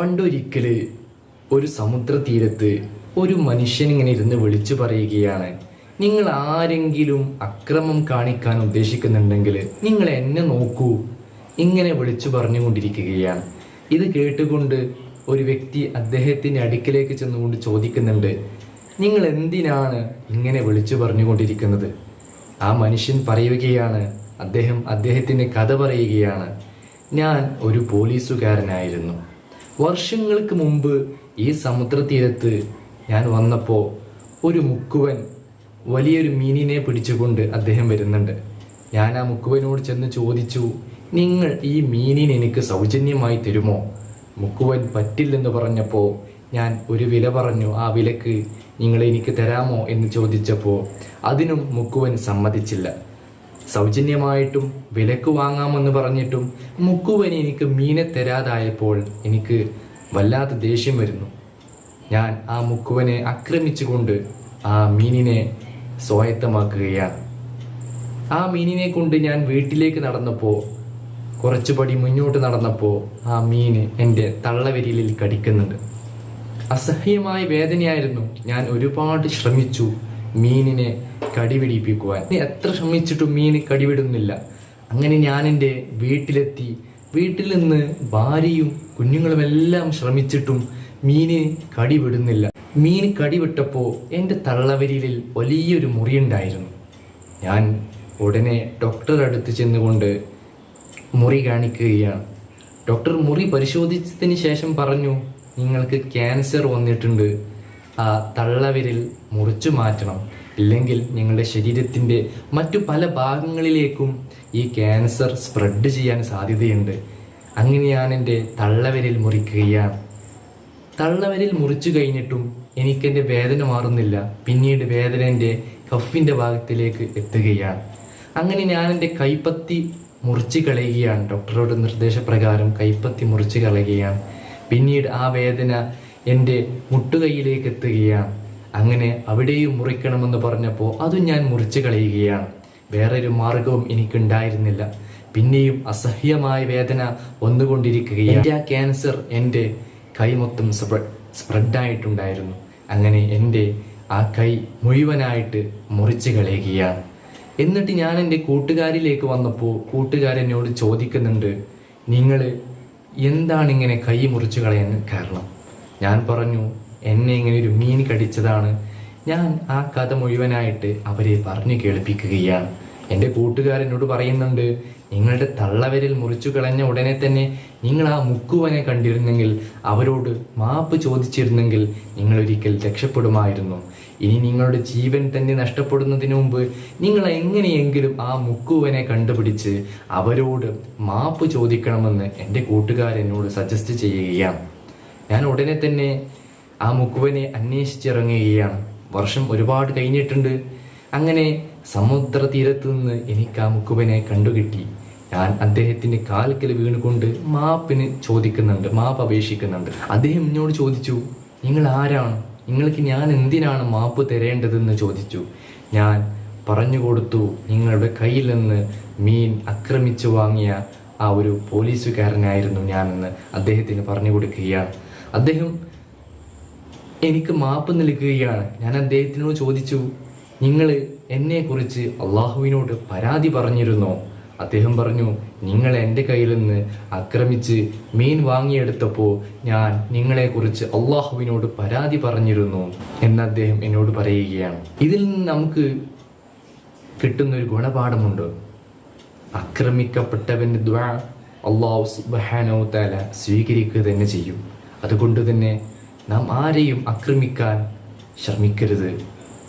പണ്ടൊരിക്കൽ ഒരു സമുദ്ര തീരത്ത് ഒരു മനുഷ്യൻ ഇങ്ങനെ ഇരുന്ന് വിളിച്ചു പറയുകയാണ് നിങ്ങൾ ആരെങ്കിലും അക്രമം കാണിക്കാൻ ഉദ്ദേശിക്കുന്നുണ്ടെങ്കിൽ നിങ്ങൾ എന്നെ നോക്കൂ ഇങ്ങനെ വിളിച്ചു പറഞ്ഞുകൊണ്ടിരിക്കുകയാണ്. ഇത് കേട്ടുകൊണ്ട് ഒരു വ്യക്തി അദ്ദേഹത്തിന്റെ അടുക്കിലേക്ക് ചെന്നുകൊണ്ട് ചോദിക്കുന്നുണ്ട് നിങ്ങൾ എന്തിനാണ് ഇങ്ങനെ വിളിച്ചു പറഞ്ഞുകൊണ്ടിരിക്കുന്നത്? ആ മനുഷ്യൻ പറയുകയാണ് അദ്ദേഹം അദ്ദേഹത്തിന്റെ കഥ പറയുകയാണ് ഞാൻ ഒരു പോലീസുകാരനായിരുന്നു. വർഷങ്ങൾക്ക് മുമ്പ് ഈ സമുദ്രതീരത്ത് ഞാൻ വന്നപ്പോൾ ഒരു മുക്കുവൻ വലിയൊരു മീനിനെ പിടിച്ചുകൊണ്ട് അദ്ദേഹം വരുന്നുണ്ട്. ഞാൻ ആ മുക്കുവനോട് ചെന്ന് ചോദിച്ചു നിങ്ങൾ ഈ മീനിനെ എനിക്ക് സൗജന്യമായി തരുമോ? മുക്കുവൻ പറ്റില്ലെന്ന് പറഞ്ഞപ്പോൾ ഞാൻ ഒരു വില പറഞ്ഞു ആ വിലക്ക് നിങ്ങൾ എനിക്ക് തരാമോ? എന്ന് ചോദിച്ചപ്പോൾ അതിനും മുക്കുവൻ സമ്മതിച്ചില്ല. സൗജന്യമായിട്ടും വിലക്ക് വാങ്ങാമെന്ന് പറഞ്ഞിട്ടും മുക്കുവന് എനിക്ക് മീനെ തരാതായപ്പോൾ എനിക്ക് വല്ലാത്ത ദേഷ്യം വരുന്നു. ഞാൻ ആ മുക്കുവനെ ആക്രമിച്ചുകൊണ്ട് ആ മീനിനെ സ്വായത്തമാക്കുകയാണ്. ആ മീനിനെ കൊണ്ട് ഞാൻ വീട്ടിലേക്ക് നടന്നപ്പോൾ കുറച്ചു പടി മുന്നോട്ട് നടന്നപ്പോൾ ആ മീന് എന്റെ തള്ളവിരലിൽ കടിക്കുന്നുണ്ട്. അസഹ്യമായ വേദനയായിരുന്നു. ഞാൻ ഒരുപാട് ശ്രമിച്ചു മീനിനെ കടിപിടിപ്പിക്കുവാൻ. എത്ര ശ്രമിച്ചിട്ടും മീൻ കടിവിടുന്നില്ല. അങ്ങനെ ഞാൻ എന്റെ വീട്ടിലെത്തി. വീട്ടിൽ നിന്ന് ഭാര്യയും കുഞ്ഞുങ്ങളും എല്ലാം ശ്രമിച്ചിട്ടും മീന് കടിവിടുന്നില്ല. മീൻ കടിവിട്ടപ്പോൾ എന്റെ തള്ളവരിലിൽ വലിയൊരു മുറിയുണ്ടായിരുന്നു. ഞാൻ ഉടനെ ഡോക്ടറുടെ അടുത്ത് ചെന്നുകൊണ്ട് മുറി കാണിക്കുകയാണ്. ഡോക്ടർ മുറി പരിശോധിച്ചതിന് ശേഷം പറഞ്ഞു നിങ്ങൾക്ക് ക്യാൻസർ വന്നിട്ടുണ്ട്. ആ തള്ളവിരൽ മുറിച്ചു മാറ്റണം. ഇല്ലെങ്കിൽ നിങ്ങളുടെ ശരീരത്തിന്റെ മറ്റു പല ഭാഗങ്ങളിലേക്കും ഈ ക്യാൻസർ സ്പ്രെഡ് ചെയ്യാൻ സാധ്യതയുണ്ട്. അങ്ങനെ ഞാൻ എന്റെ തള്ളവരിൽ മുറിക്കുകയാണ്. തള്ളവരിൽ മുറിച്ചു കഴിഞ്ഞിട്ടും എനിക്കെന്റെ വേദന മാറുന്നില്ല. പിന്നീട് വേദന എന്റെ കഫിന്റെ ഭാഗത്തിലേക്ക് എത്തുകയാണ്. അങ്ങനെ ഞാൻ എന്റെ കൈപ്പത്തി മുറിച്ച് കളയുകയാണ്. ഡോക്ടറുടെ നിർദ്ദേശപ്രകാരം കൈപ്പത്തി മുറിച്ച് കളയുകയാണ്. പിന്നീട് ആ വേദന എന്റെ മുട്ടുകൈയിലേക്ക് എത്തുകയാണ്. അങ്ങനെ അവിടെയും മുറിക്കണമെന്ന് പറഞ്ഞപ്പോൾ അതും ഞാൻ മുറിച്ച് കളയുകയാണ്. വേറൊരു മാർഗവും എനിക്കുണ്ടായിരുന്നില്ല. പിന്നെയും അസഹ്യമായ വേദന വന്നുകൊണ്ടിരിക്കുകയാണ്. എന്റെ ആ ക്യാൻസർ എന്റെ കൈ മൊത്തം സ്പ്രെഡായിട്ടുണ്ടായിരുന്നു. അങ്ങനെ എന്റെ ആ കൈ മുഴുവനായിട്ട് മുറിച്ച് കളയുകയാണ്. എന്നിട്ട് ഞാൻ എന്റെ കൂട്ടുകാരിലേക്ക് വന്നപ്പോൾ കൂട്ടുകാരെന്നോട് ചോദിക്കുന്നുണ്ട് നിങ്ങൾ എന്താണ് ഇങ്ങനെ കൈ മുറിച്ച് കളയാൻ കാരണം? ഞാൻ പറഞ്ഞു എന്നെ ഇങ്ങനെ ഒരു മീൻ കടിച്ചതാണ്. ഞാൻ ആ കഥ മുഴുവനായിട്ട് അവരെ പറഞ്ഞു കേൾപ്പിക്കുകയാണ്. എന്റെ കൂട്ടുകാരനോട് പറയുന്നുണ്ട് നിങ്ങളുടെ തള്ളവരിൽ മുറിച്ചു കളഞ്ഞ ഉടനെ തന്നെ നിങ്ങൾ ആ മുക്കുവനെ കണ്ടിരുന്നെങ്കിൽ അവരോട് മാപ്പ് ചോദിച്ചിരുന്നെങ്കിൽ നിങ്ങൾ ഒരിക്കൽ രക്ഷപ്പെടുമായിരുന്നു. ഇനി നിങ്ങളുടെ ജീവൻ തന്നെ നഷ്ടപ്പെടുന്നതിന് മുമ്പ് നിങ്ങൾ എങ്ങനെയെങ്കിലും ആ മുക്കുവനെ കണ്ടുപിടിച്ച് അവരോട് മാപ്പ് ചോദിക്കണമെന്ന് എന്റെ കൂട്ടുകാരനോട് സജസ്റ്റ് ചെയ്യുകയാണ്. ഞാൻ ഉടനെ തന്നെ ആ മുക്കുവനെ അന്വേഷിച്ചിറങ്ങുകയാണ്. വർഷം ഒരുപാട് കഴിഞ്ഞിട്ടുണ്ട്. അങ്ങനെ സമുദ്ര തീരത്ത് നിന്ന് എനിക്ക് ആ മുക്കുവനെ കണ്ടുകിട്ടി. ഞാൻ അദ്ദേഹത്തിന്റെ കാൽക്കൽ വീണുകൊണ്ട് മാപ്പിന് ചോദിക്കുന്നുണ്ട് മാപ്പ് അപേക്ഷിക്കുന്നുണ്ട്. അദ്ദേഹം എന്നോട് ചോദിച്ചു നിങ്ങൾ ആരാണ്? നിങ്ങൾക്ക് ഞാൻ എന്തിനാണ് മാപ്പ് തരേണ്ടതെന്ന് ചോദിച്ചു. ഞാൻ പറഞ്ഞു കൊടുത്തു നിങ്ങളുടെ കയ്യിൽ നിന്ന് മീൻ ആക്രമിച്ചു വാങ്ങിയ ആ ഒരു പോലീസുകാരനായിരുന്നു ഞാനെന്ന് അദ്ദേഹത്തിന് പറഞ്ഞു കൊടുക്കുകയാണ്. അദ്ദേഹം എനിക്ക് മാപ്പ് നൽകുകയാണ്. ഞാൻ അദ്ദേഹത്തിനോട് ചോദിച്ചു നിങ്ങൾ എന്നെക്കുറിച്ച് അള്ളാഹുവിനോട് പരാതി പറഞ്ഞിരുന്നോ? അദ്ദേഹം പറഞ്ഞു നിങ്ങൾ എന്റെ കയ്യിൽ നിന്ന് ആക്രമിച്ച് മീൻ വാങ്ങിയെടുത്തപ്പോൾ ഞാൻ നിങ്ങളെക്കുറിച്ച് അള്ളാഹുവിനോട് പരാതി പറഞ്ഞിരുന്നു എന്ന് അദ്ദേഹം എന്നോട് പറയുകയാണ്. ഇതിൽ നിന്ന് നമുക്ക് കിട്ടുന്ന ഒരു ഗുണപാഠമുണ്ട്. ആക്രമിക്കപ്പെട്ടവന്റെ ദ്വാ അള്ളാഹു സുബാനോ തല സ്വീകരിക്കുക തന്നെ ചെയ്യും. അതുകൊണ്ട് തന്നെ നാം ആരെയും ആക്രമിക്കാൻ ശ്രമിക്കരുത്